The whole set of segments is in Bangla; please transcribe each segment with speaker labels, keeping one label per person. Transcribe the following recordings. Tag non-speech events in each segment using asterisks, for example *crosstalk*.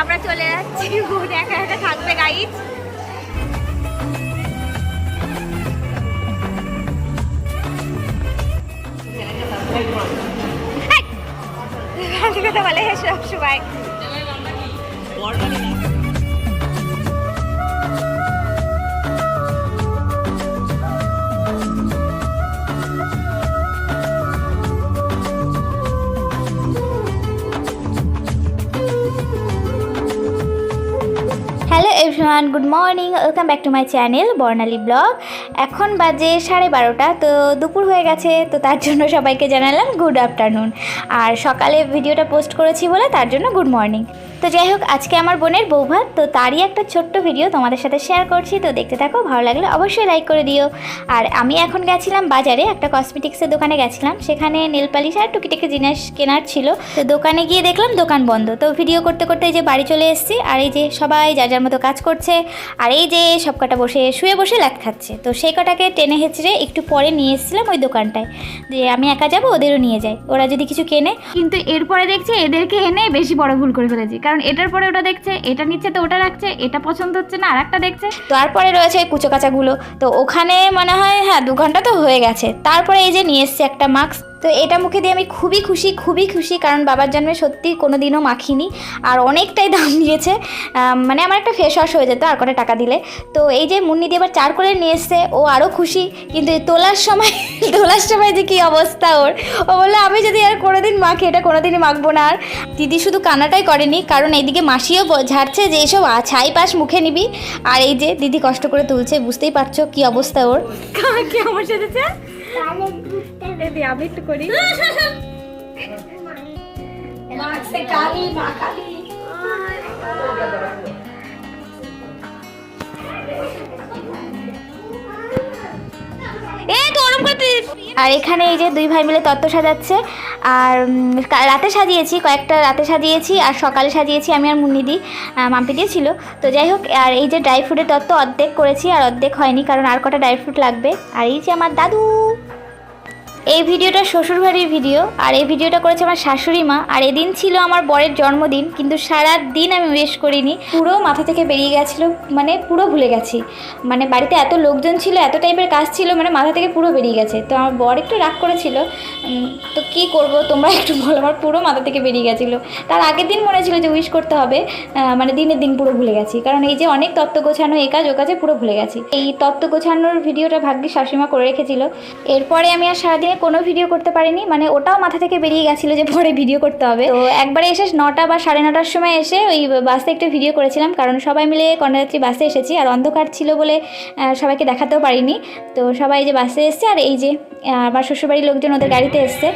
Speaker 1: আমরা চলে যাচ্ছি। বোন একা একা থাকবে গাইড কথা *laughs* বলে সব সবাই everyone good morning welcome back to my channel Barnali blog এখন বাজে সাড়ে বারোটা, তো দুপুর হয়ে গেছে, তো তার জন্য সবাইকে জানালাম গুড আফটারনুন আর সকালে ভিডিওটা পোস্ট করেছি বলে তার জন্য গুড মর্নিং তো যাই হোক, আজকে আমার বোনের বৌভাত, তো তারই একটা ছোট্ট ভিডিও তোমাদের সাথে শেয়ার করছি। তো দেখতে থাকো, ভালো লাগলে অবশ্যই লাইক করে দিও। আর আমি এখন গেছিলাম বাজারে, একটা কসমেটিক্সের দোকানে গেছিলাম। সেখানে নেল পালিশ আর টুকিটাকি জিনিস কেনার ছিল। তো দোকানে গিয়ে দেখলাম দোকান বন্ধ। তো ভিডিও করতে করতে এই যে বাড়ি চলে এসেছি, আর এই যে সবাই যার যার মতো কাজ করছে, আর এই যে সব কটা বসে, শুয়ে বসে লাগ খাচ্ছে। তো সেই কটাকে টেনে হেঁচড়ে একটু পরে নিয়ে এসেছিলাম ওই দোকানটায়। যে আমি একা যাব, ওদেরও নিয়ে যাই। ওরা যদি কিছু কেনে, কিন্তু এরপরে দেখছি এদেরকে এনে বেশি বড় ভুল করে ফেলেছি। কারণ এটার পরে ওটা দেখছে, এটা নিচ্ছে তো ওটা রাখছে, এটা পছন্দ হচ্ছে না আর একটা দেখছে। তারপরে রয়েছে কুচো কাচাগুলো তো ওখানে মনে হয় হ্যাঁ দু ঘণ্টা তো হয়ে গেছে। তারপরে এই যে নিয়ে এসছে একটা মাস্ক তো এটা মুখে দিয়ে আমি খুবই খুশি খুবই খুশি কারণ বাবার জন্মে সত্যি কোনো দিনও মাখিনি। আর অনেকটাই দাম নিয়েছে মানে আমার একটা ফেস ওয়াশ হয়ে যেত আর কটা টাকা দিলে। তো এই যে মুন্নি দিয়ে আবার চার করে নিয়ে এসছে ও আরও খুশি। কিন্তু তোলার সময় *laughs* তোলার সময় যে কী অবস্থা ওর? ও বলল আমি যদি আর কোনোদিন মাখি এটা কোনোদিনই মাখবো না। আর দিদি শুধু কান্নাটাই করেনি কারণ এইদিকে মাসিও ঝাড়ছে যে এসব ছাই পাশ মুখে নিবি। আর এই যে দিদি কষ্ট করে তুলছে বুঝতেই পারছ কি অবস্থা ওর? কেমন সেজেছে দিদি আমি একটু করি। তো আর এখানে এই যে দুই ভাই মিলে তত্ত্ব সাজাচ্ছে আর রাতে সাজিয়েছি কয়েকটা রাতে সাজিয়েছি আর সকালে সাজিয়েছি আমি আর মুন্নিদি মাম্পি দিয়েছিল তো যাই হোক আর এই যে ড্রাই ফ্রুটের তত্ত্ব অর্ধেক করেছি আর অর্ধেক হয়নি কারণ আর কটা ড্রাই ফ্রুট লাগবে। আর এই যে আমার দাদু। এই ভিডিওটা শ্বশুরবাড়ির ভিডিও আর এই ভিডিওটা করেছে আমার শাশুড়ি মা, আর এদিন ছিল আমার বরের জন্মদিন, কিন্তু সারা দিন আমি ওয়েস্ট করিনি, পুরো মাথা থেকে বেরিয়ে গেছিল মানে পুরো ভুলে গেছি। মানে বাড়িতে এত লোকজন ছিল, এত টাইপের কাজ ছিল মানে মাথা থেকে পুরো বেরিয়ে গেছে। তো আমার বর একটু রাগ করেছিল তো কি করব, তোমরা একটু বলো। আমার পুরো মাথা থেকে বেরিয়ে গেছিল। তার আগের দিন মনে ছিল যে উইশ করতে হবে মানে দিনের দিন পুরো ভুলে গেছি। কারণ এই যে অনেক তত্ত্ব গোছানো, এ কাজ, ও কাজে পুরো ভুলে গেছি। এই তত্ত্ব গোছানোর ভিডিওটা ভাগ্যে শাশুড়িমা করে রেখেছিল। এরপরে আমি আর সারাদিনে কোনো ভিডিও করতে পারিনি মানে ওটাও মাথা থেকে বেরিয়ে গেছিল যে পরে ভিডিও করতে হবে। তো একবারে এসে নটা বা সাড়ে নটার সময় এসে ওই বাসে একটা ভিডিও করেছিলাম, কারণ সবাই মিলে কন্যাযাত্রী বাসে এসেছি, আর অন্ধকার ছিল বলে সবাইকে দেখাতেও পারিনি। তো সবাই যে বাসে এসছে, আর এই যে আমার শ্বশুরবাড়ির লোকজন ওদের গাড়িতে এসছে।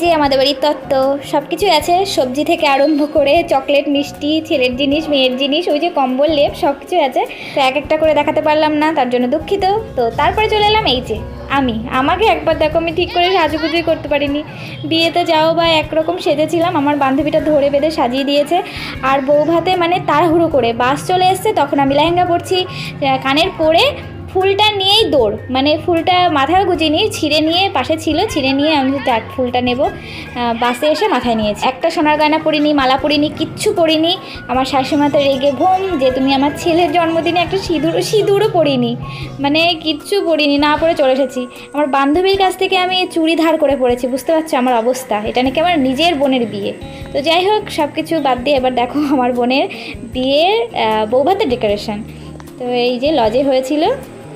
Speaker 1: যে আমাদের বাড়ির তত্ত্ব সব কিছুই আছে। সবজি থেকে আরম্ভ করে চকলেট, মিষ্টি, ছেলের জিনিস, মেয়ের জিনিস, ওই যে কম্বল, লেপ সব কিছুই আছে। তো এক একটা করে দেখাতে পারলাম না, তার জন্য দুঃখিত। তো তারপরে চলে এলাম এই যে, আমি। আমাকে একবার দেখো, আমি ঠিক করে সাজুগুজুই করতে পারিনি। বিয়েতে যাও বা একরকম সেজেছিলাম, আমার বান্ধবীটা ধরে বেঁধে সাজিয়ে দিয়েছে। আর বউ ভাতে মানে তাড়াহুড়ো করে বাস চলে এসছে, তখন আমি লেহেঙ্গা পরছি। কানের পরে ফুলটা নিয়েই দৌড়। মানে ফুলটা মাথায় গুজিয়ে নিয়ে ছিঁড়ে নিয়ে পাশে ছিল, ছিঁড়ে নিয়ে আমি যাক ফুলটা নেব। বাসে এসে মাথায় নিয়েছি। একটা সোনার গয়না পরিনি, মালা পরিনি, কিচ্ছু পরিনি। আমার শাশুড়িমাতে রেগে ভোম যে তুমি আমার ছেলের জন্মদিনে একটা সিঁদুর, সিঁদুরও পরিনি। মানে কিচ্ছু পরিনি, না পরে চলে এসেছি। আমার বান্ধবীর কাছ থেকে আমি চুড়ি ধার করে পড়েছি, বুঝতে পারছ আমার অবস্থা? এটা নাকি আমার নিজের বোনের বিয়ে। তো যাই হোক সব কিছু বাদ দিয়ে এবার দেখো আমার বোনের বিয়ের বৌভাতের ডেকোরেশন তো এই যে লজে হয়েছিল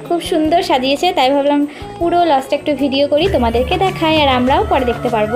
Speaker 1: খুব সুন্দর সাজিয়েছে, তাই ভাবলাম পুরো লজটা একটু ভিডিও করি, তোমাদেরকে দেখাই, আর আমরাও পরে দেখতে পারব।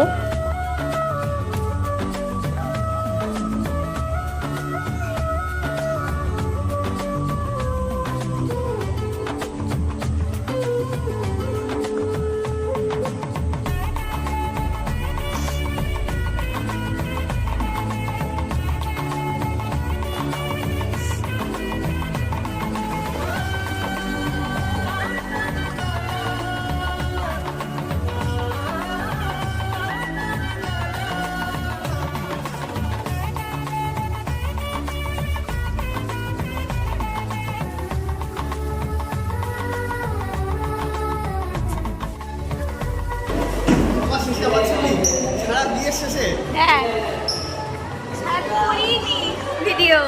Speaker 2: ভিডিও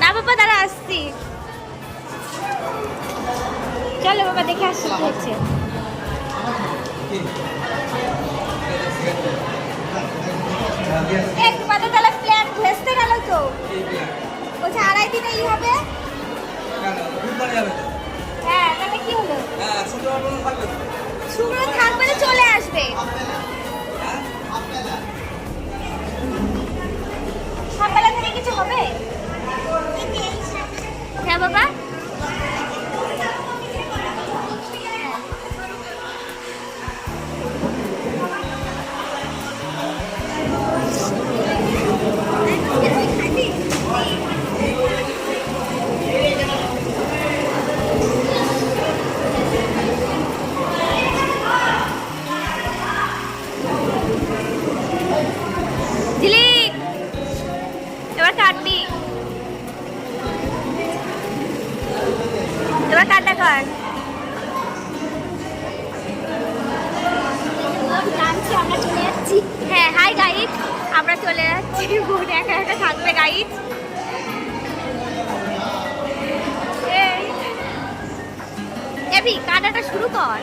Speaker 2: না বাবা দাঁড়া আসছি। চলো বাবা দেখে আসছি হচ্ছে। এক বাদে তাহলে প্ল্যান ভেস্তে গেল তো। বলছে আড়াই দিনে হবে। হ্যাঁ তাহলে কি হলো? শুকনো থাকবে চলে আসবে। এবার কাটা কর আমরা চলে হ্যাঁ হাই গাইড আমরা চলে যাচ্ছি। বোন একা একা থাকবে গাইড এবি কাটাটা শুরু কর।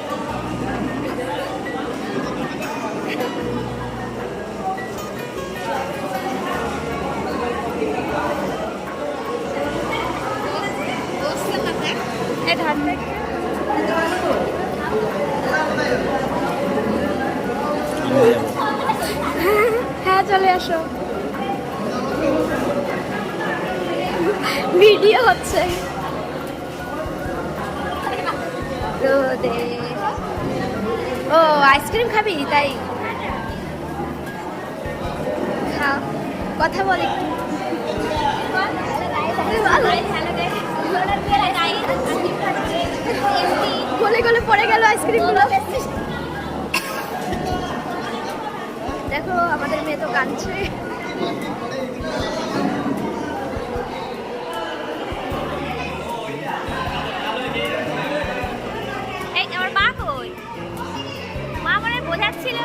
Speaker 2: হ্যাঁ চলে আসো। ভিডিও হচ্ছে। ও আইসক্রিম খাবি? তাই? খা কথা বল একটু। গলে গলে পড়ে গেল আইসক্রিমগুলো। দেখো, আমাদের মেয়ে তো কাঁদছে। আমার মা কই? মা মনে বোঝাচ্ছিল।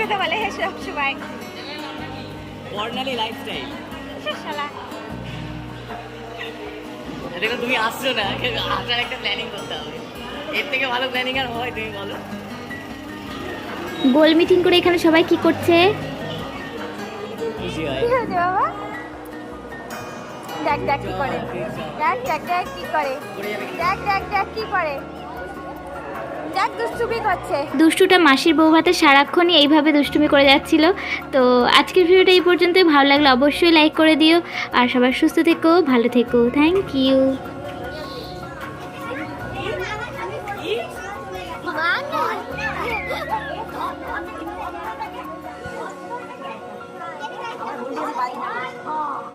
Speaker 2: কথা বলে হে সব সময়
Speaker 3: বর্ণালী লাইফস্টাইল
Speaker 2: শালা
Speaker 3: দেখো তুমি আসছো না আসার একটা প্ল্যানিং করতে হবে। এর থেকে ভালো প্ল্যানিং আর হয় তুমি বলো।
Speaker 2: গোল মিটিং করে এখানে সবাই কি করছে? দেখ দেখ কি করে। দেখ দেখ দেখ কি করে? দেখ দেখ দেখ কি করে।
Speaker 1: দুষ্টুটা মাসির বউ ভাতে সারাক্ষণই এইভাবে দুষ্টুমি করে যাচ্ছিল। তো আজকের ভিডিওটা এই পর্যন্তই। ভালো লাগলে অবশ্যই লাইক করে দিও। আর সবার সুস্থ থেকো, ভালো থেকো। Thank you